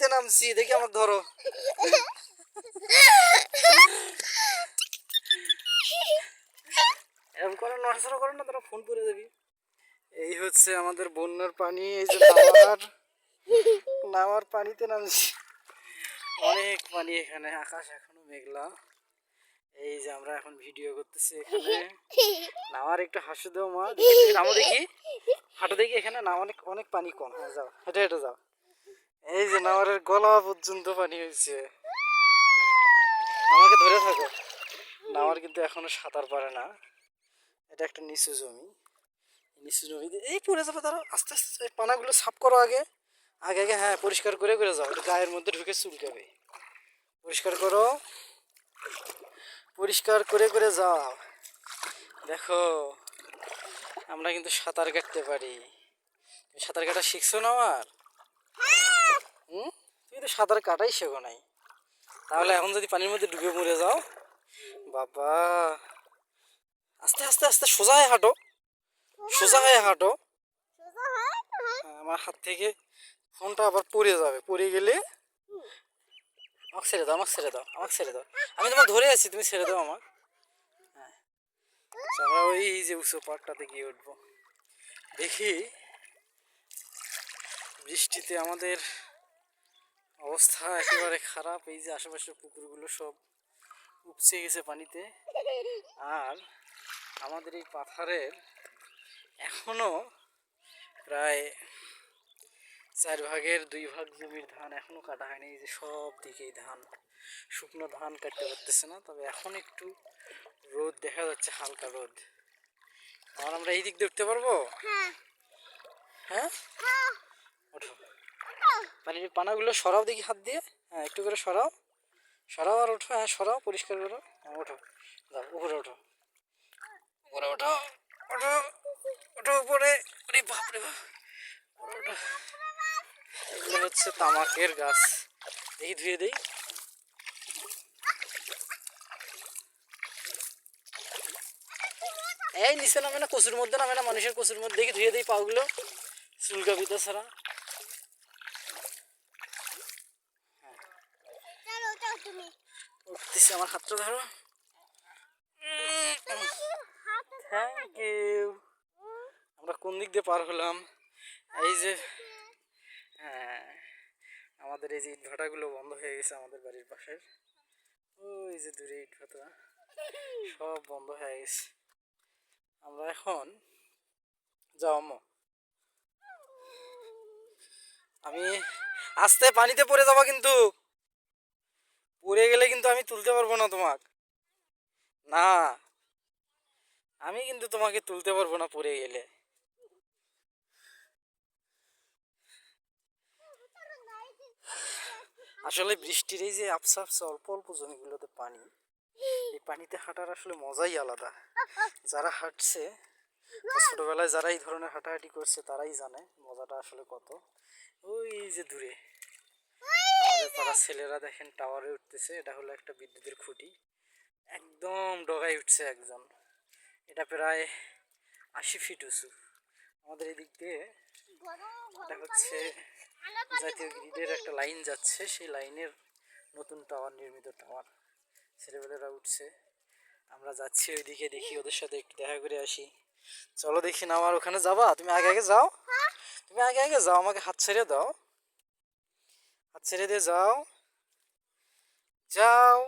পানিতে নামছি, দেখি আমার ধরো। এরকম করে নড়াচড়া করো না, তোরা ফোন করে দেবি এই হচ্ছে আমাদের বন্যার পানি, এই যে নামার নামার পানিতে নামছি। অনেক পানি এখানে, আকাশ এখনও মেঘলা। এই যে আমরা এখন ভিডিও করতেছি এখানে। নামার একটু হাসু দেও মা নামো দেখি। হাঁটো দেখি এখানে না অনেক অনেক পানি কম। হ্যাঁ যাও, হেঁটে হেঁটে যাও। এই যে নামারের গলা পর্যন্ত পানি হয়েছে। আমাকে ধরে থাকো। নামার কিন্তু এখনও সাঁতার পারে না। এটা একটা নিচু জমি। নিচু জমিতে এই পড়ে যাবে তারা আস্তে আস্তে পানাগুলো সাফ করো আগে। আগে আগে হ্যাঁ পরিষ্কার করে করে যাও। গায়ের মধ্যে ঢুকে চুলকাবে। পরিষ্কার করো। পরিষ্কার করে করে যাও। দেখো, আমরা কিন্তু সাঁতার কাটতে পারি। সাঁতার কাটা শিখছো না আমার? হুম? তুমি তো সাঁতার কাটাই শেখো নাই। তাহলে এখন যদি পানির মধ্যে ডুবে মরে যাও বাবা। আস্তে আস্তে আস্তে সোজা হয়ে হাঁটো। সোজা হয়ে হাঁটো। হ্যাঁ, আমার হাত থেকে ফোনটা আবার পড়ে যাবে। পড়ে গেলে আমাকে ছেড়ে দাও আমাকে ছেড়ে দাও আমাকে ছেড়ে দাও। আমি তোমার ধরে আছি তুমি ছেড়ে দাও আমাকে। হ্যাঁ। আচ্ছা, আমরা ওই যে উঁচু পাড়টাতে গিয়ে উঠবো। দেখি বৃষ্টিতে আমাদের অবস্থা একেবারে খারাপ। এই যে আশেপাশের পুকুরগুলো সব উপচে গেছে পানিতে। আর আমাদের এই পাথারের এখনও প্রায় চার ভাগের দুই ভাগ জমির ধান এখনও কাটা হয়নি। এই যে সব দিকেই ধান শুকনো ধান কাটতে পারতেছে না। তবে এখন একটু রোদ দেখা যাচ্ছে হালকা রোদ। আর আমরা এই দিক দিয়ে উঠতে পারব? হ্যাঁ। ওঠো পানির পানাগুলো সরাও দেখি হাত দিয়ে। হ্যাঁ একটু করে সরাও। সরাও আর ওঠো হ্যাঁ সরাও, পরিষ্কার করো। হ্যাঁ ওঠো। দাও উপরে ওঠো। উপরে ওঠো ওঠো ওঠো উপরে। আরে বাপ রে বাপ। এগুলো হচ্ছে তামাকের গাছ। দেখি, ধুয়ে দেই। এই নিচে নামে না, কচুর মধ্যে নামে না, মানুষের কচুর মধ্যে। দেখি, ধুয়ে দেই পাগুলো। চুলকা বিতা ছাড়া উঠতেছি, আমার হাতটা ধরো। থ্যাংক ইউ আমরা কোন দিক দিয়ে পার হলাম? এই যে হ্যাঁ আমাদের এই যে ইট ভাটাগুলো বন্ধ হয়ে গেছে আমাদের বাড়ির পাশের ওই যে দূরে ইট ভাটা সব বন্ধ হয়ে গেছে। আমরা এখন যাও, আম্মু। আমি আস্তে পানিতে পড়ে যাব কিন্তু। পড়ে গেলে কিন্তু আমি তুলতে পারব না তোমাকে। না, আমি কিন্তু তোমাকে তুলতে পারব না পড়ে গেলে। আসলে বৃষ্টির এই যে আপসা আপসা অল্প অল্প জমিগুলোতে পানি, এই পানিতে হাঁটার আসলে মজাই আলাদা। যারা হাঁটছে ছোটবেলায় যারা এই ধরনের হাঁটাহাঁটি করছে তারাই জানে মজাটা আসলে কত। ওই যে দূরে। আমাদের পাড়ার ছেলেরা দেখেন টাওয়ারে উঠতেছে এটা হলো একটা বিদ্যুতের খুঁটি। একদম ডগায় উঠছে একজন। এটা প্রায় আশি ফিট উঁচু। আমাদের এদিক দিয়ে এটা হচ্ছে জাতীয় গ্রিডের একটা লাইন যাচ্ছে সেই লাইনের নতুন টাওয়ার নির্মিত টাওয়ার ছেলেবেলেরা উঠছে। আমরা যাচ্ছি ওইদিকে দেখি ওদের সাথে একটু দেখা করে আসি। চলো দেখি না আমার ওখানে যাবা? তুমি আগে আগে যাও। তুমি আগে আগে যাও আমাকে হাত ছেড়ে দাও। হাত ছেড়ে দিয়ে যাও। যাও।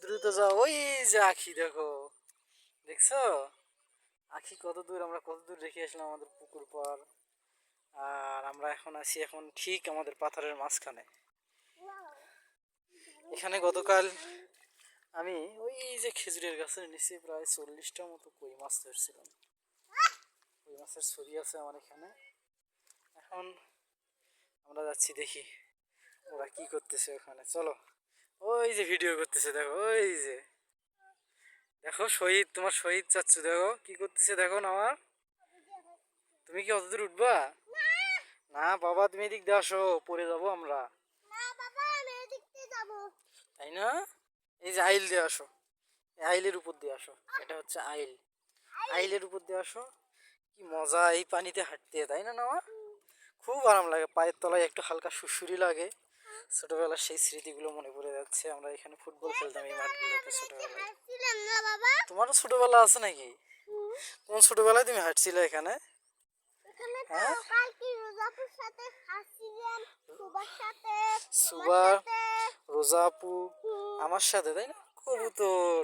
দ্রুত যাও। ওই যে আখি, দেখো। দেখছ? আখি কত দূর, আমরা কত দূর রেখে আসলাম আমাদের পুকুর পার আর আমরা এখন আছি এখন ঠিক আমাদের পাথরের মাঝখানে। এখানে গতকাল আমি ওই যে খেজুরের গাছের নিচে প্রায় চল্লিশটা মতো কই মাছ ধরছিলাম। কই মাছের ছবি আছে আমার এখানে। এখন আমরা যাচ্ছি দেখি। ওরা কি করতেছে ওখানে? চলো। ওই যে ভিডিও করতেছে দেখো ওই যে। দেখো শহীদ তোমার শহীদ চাচ্ছু দেখো কি করতেছে দেখো না আমার। তুমি কি অতদূর উঠবা? না বাবা তুমি এদিক দিয়ে আসো পড়ে যাব আমরা। তাই না? এই যে আইল দিয়ে আসো। এই আইলের উপর দিয়ে আসো। এটা হচ্ছে আইল। আইলের উপর দিয়ে আসো। কি মজা এই পানিতে হাঁটতে তাই না নেওয়া খুব আরাম লাগে পায়ের তলায় একটু হালকা সুসুরি লাগে। ছোটবেলার সেই স্মৃতিগুলো মনে পড়ে যাচ্ছে আমরা এখানে ফুটবল খেলতাম এই মাঠগুলোতে ছোটবেলায়। তোমারও ছোটবেলা আছে নাকি? কোন ছোটবেলায় তুমি হাঁটছিলে এখানে? হ্যাঁ? কালকে রোজাপুর সাথে হাসছিলাম সুবার সাথে সুবা রোজা আপু আমার সাথে তাই না? কবুতর।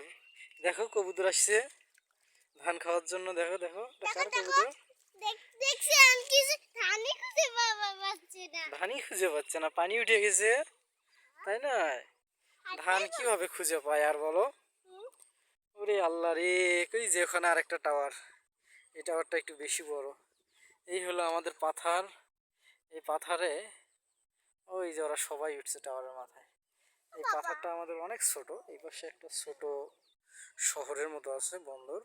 দেখো কবুতর আসছে। ধান খাওয়ার জন্য দেখো দেখো। কার কবুতর? দেখছি আমি কিছু ধানি খুঁজে বাবা পাচ্ছি না। ধানই খুঁজে পাচ্ছে না পানি উঠে গেছে। তাই না? ধান কীভাবে খুঁজে পায় আর বলো? ওরে আল্লাহ রে কই যে ওখানে আরেকটা টাওয়ার। এই টাওয়ারটা একটু বেশি বড়। এই হলো আমাদের পাথার। এই পাথারে ওই যে ওরা সবাই উঠছে টাওয়ারের মাথায়। এই পাথারটা আমাদের অনেক ছোট। এই পাশে একটা ছোট শহরের মতো আছে বন্দর।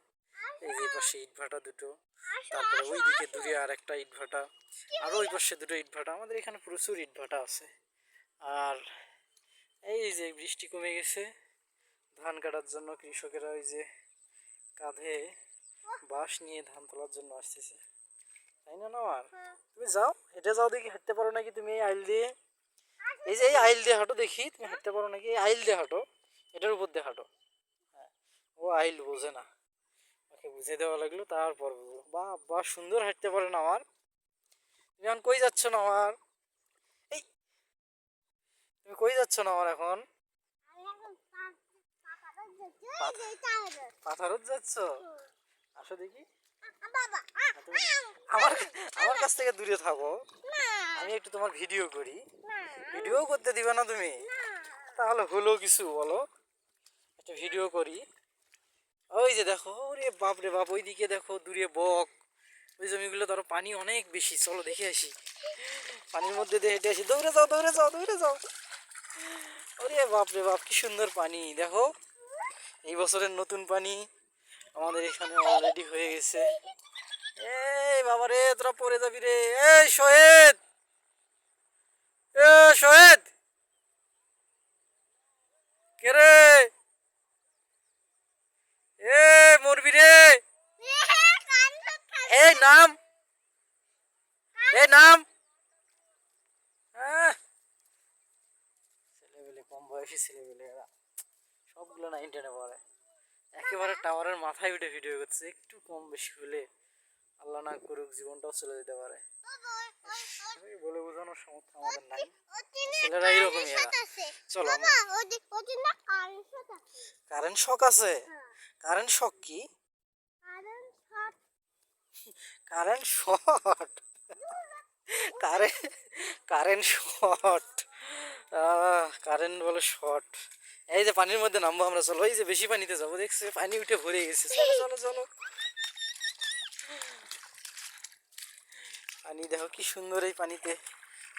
এই পাশে ইটভাটা দুটো। তারপরে ওই দিকে দূরে আর একটা ইটভাটা আর ওই পাশে দুটো ইটভাটা আমাদের এখানে প্রচুর ইটভাটা আছে। আর এই যে বৃষ্টি কমে গেছে। ধান কাটার জন্য কৃষকেরা ওই যে কাঁধে বাঁশ নিয়ে ধান তোলার জন্য আসতেছে। তাই না নওয়ার? তুমি যাও। হেঁটে যাও দেখি হাঁটতে পারো নাকি তুমি এই আইল দিয়ে? এই যে এই আইল দিয়ে হাঁটো দেখি। তুমি হাঁটতে পারো নাকি? এই আইল দিয়ে হাঁটো। এটার উপর দিয়ে হাঁটো। হ্যাঁ। ও আইল বোঝে না। ওকে বুঝে দেওয়া লাগল তারপর বুঝলো বা বা সুন্দর হাঁটতে পারে না আমার। তুমি এখন কই যাচ্ছ না আমার? এই তুমি কই যাচ্ছ না আমার এখন। পাথারত যাচ্ছ? আসো দেখি। আমার আমার কাছ থেকে দূরে থাকো। আমি একটু তোমার ভিডিও করি। ভিডিও করতে দিবে না তুমি? তাহলে হলো কিছু বলো। একটা ভিডিও করি। ওই যে দেখো, ওরে বাপ রে বাপ, ওইদিকে দেখো, দূরে বক। ওই জমিগুলো ধরো, পানি অনেক বেশি, চলো দেখে আসি। পানির মধ্যে দিয়ে হেঁটে আসি। দৌড়ে যাও দৌড়ে যাও দৌড়ে যাও। ওরে বাপ রে বাপ, কি সুন্দর পানি, দেখো। এই বছরের নতুন পানি আমাদের এখানে অলরেডি হয়ে গেছে। এই বাবা রে তোরা পড়ে যাবি রে। এই শহীদ এ শহেদ কে রে এ মরবি রে এই নাম এই নাম আহ, ছেলেবেলে কম বয়সী ছেলেবেলে এরা। সবগুলো না ইন্টারনে পড়ে। একেবারে টাওয়ারের মাথায় উঠে ভিডিও করছে একটু কম বেশি হলে আল্লাহ না করুক জীবনটাও চলে যেতে পারে। বলে বোঝানোর সামর্থ্য আমাদের নাই। ছেলেরা এইরকমই এরা। চলো কারেন্ট শক আছে। কারেন্ট শক কি? Current short current current short current বলে শর্ট এই যে পানির মধ্যে নামবো আমরা, চলো। এই যে বেশি পানিতে যাব, দেখছে? পানি উঠে ভরে গেছে। চলো চলো চলো। পানি দেখো কি সুন্দর এই পানিতে।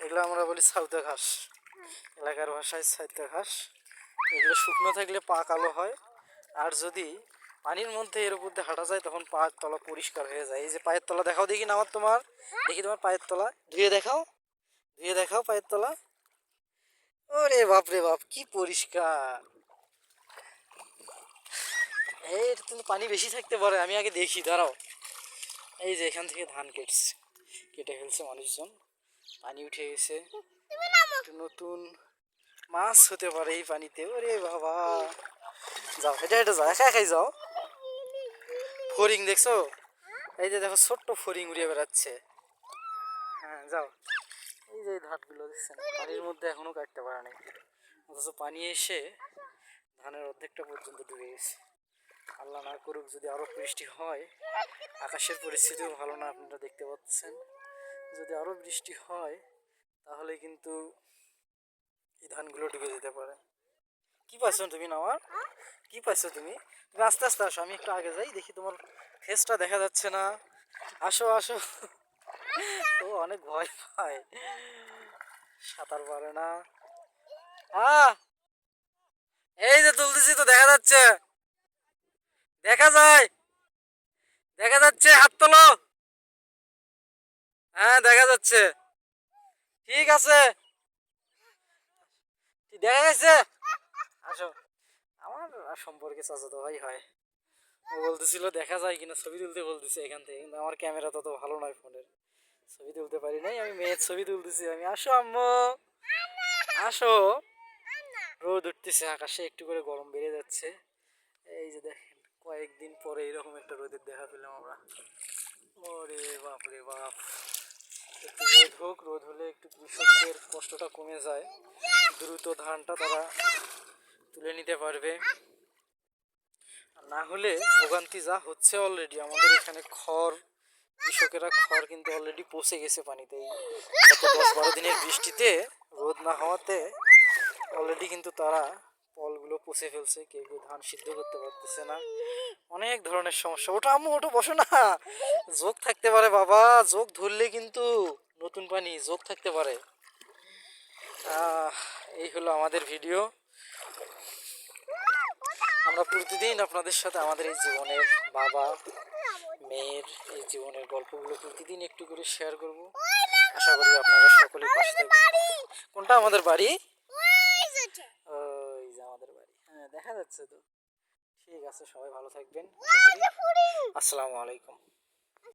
এগুলো আমরা বলি সাউতা ঘাস। এলাকার ভাষায় সাউতা ঘাস। এগুলো শুকনো থাকলে পা কালো হয়। আর যদি পানির মধ্যে এর উপর দিয়ে হাঁটা যায়, তখন পায়ের তলা পরিষ্কার হয়ে যায়। এই যে পায়ের তলা, দেখাও দেখি না আমার তোমার? দেখি তোমার পায়ের তলা। ধুয়ে দেখাও। ধুয়ে দেখাও পায়ের তলা। ওরে বাপ রে বাপ কি পরিষ্কার। এই এটা কিন্তু পানি বেশি থাকতে পারে আমি আগে দেখি দাঁড়াও। এই যে এখান থেকে ধান কেটছে কেটে ফেলছে মানুষজন। পানি উঠে গেছে। নতুন মাছ হতে পারে এই পানিতে ওরে বাবা। যাও এটা এটা যাও একা একাই যাও। ফরিং দেখছ? এই যে দেখো ছোট্ট ফরিং উড়িয়ে বেড়াচ্ছে। হ্যাঁ যাও। যে এই ধাপগুলো দেখছেন, পানির মধ্যে এখনও কাটতে পারে নাই। অথচ পানি এসে ধানের অর্ধেকটা পর্যন্ত ডুবে গেছে। আল্লাহ না করুক, যদি আরও বৃষ্টি হয়, আকাশের পরিস্থিতিও ভালো না, আপনারা দেখতে পাচ্ছেন। যদি আরও বৃষ্টি হয়, তাহলে কিন্তু এই ধানগুলো ডুবে যেতে পারে। কি পাইছো তুমি নামার? কি পাইছো তুমি? তুমি আস্তে আস্তে আসো, আমি একটু আগে যাই, দেখি তোমার ফেসটা দেখা যাচ্ছে না। আসো আসো। ও, অনেক ভয় পায়। সাঁতার পারে না। এই যে তুলতেছি তো, দেখা যাচ্ছে। দেখা যায়। দেখা যাচ্ছে, হাত তোলো। হ্যাঁ দেখা যাচ্ছে। ঠিক আছে। দেখা গেছে আসো। আমার সম্পর্কে চাচাতো ভাই হয়। ও বলতেছিল, দেখা যায় কিনা, ছবি তুলতে বলতেছে এখান থেকে। কিন্তু আমার ক্যামেরা তত ভালো নয় ফোনের। ছবি তুলতে পারি নাই আমি মেয়ের ছবি তুলতেছি আমি আসো আম্মু। আসো। রোদ উঠতেছে আকাশে একটু করে গরম বেড়ে যাচ্ছে। এই যে দেখেন কয়েকদিন পরে এরকম একটা রোদের দেখা পেলাম আমরা। ওরে বাপ রে বাপ। একটু রোদ হোক রোদ হলে একটু কৃষকদের কষ্টটা কমে যায়। দ্রুত ধানটা তারা তুলে নিতে পারবে। আর না হলে ভোগান্তি যা হচ্ছে অলরেডি আমাদের এখানে খড় কৃষকেরা খড় কিন্তু অলরেডি পচে গেছে পানিতে। গত দশ বারো দিনের বৃষ্টিতে, রোদ না হওয়াতে অলরেডি কিন্তু তারা ফলগুলো পচে ফেলছে, কেউ কেউ ধান সিদ্ধ করতে পারতেছে না। অনেক ধরনের সমস্যা। ওটা আম্মু ওটা বসো না। যোগ থাকতে পারে বাবা, যোগ ধরলে কিন্তু নতুন পানি, যোগ থাকতে পারে। এই হলো আমাদের ভিডিও আমরা প্রতিদিন আপনাদের সাথে আমাদের এই জীবনের বাবা মেয়ের এই জীবনের গল্পগুলো প্রতিদিন একটু করে শেয়ার করব। আশা করি আপনারা সকলে পাশে থাকবেন। কোনটা? আমাদের বাড়ি? ওই যে ওই যে আমাদের বাড়ি। হ্যাঁ দেখা যাচ্ছে তো। ঠিক আছে সবাই ভালো থাকবেন। আসসালামু আলাইকুম।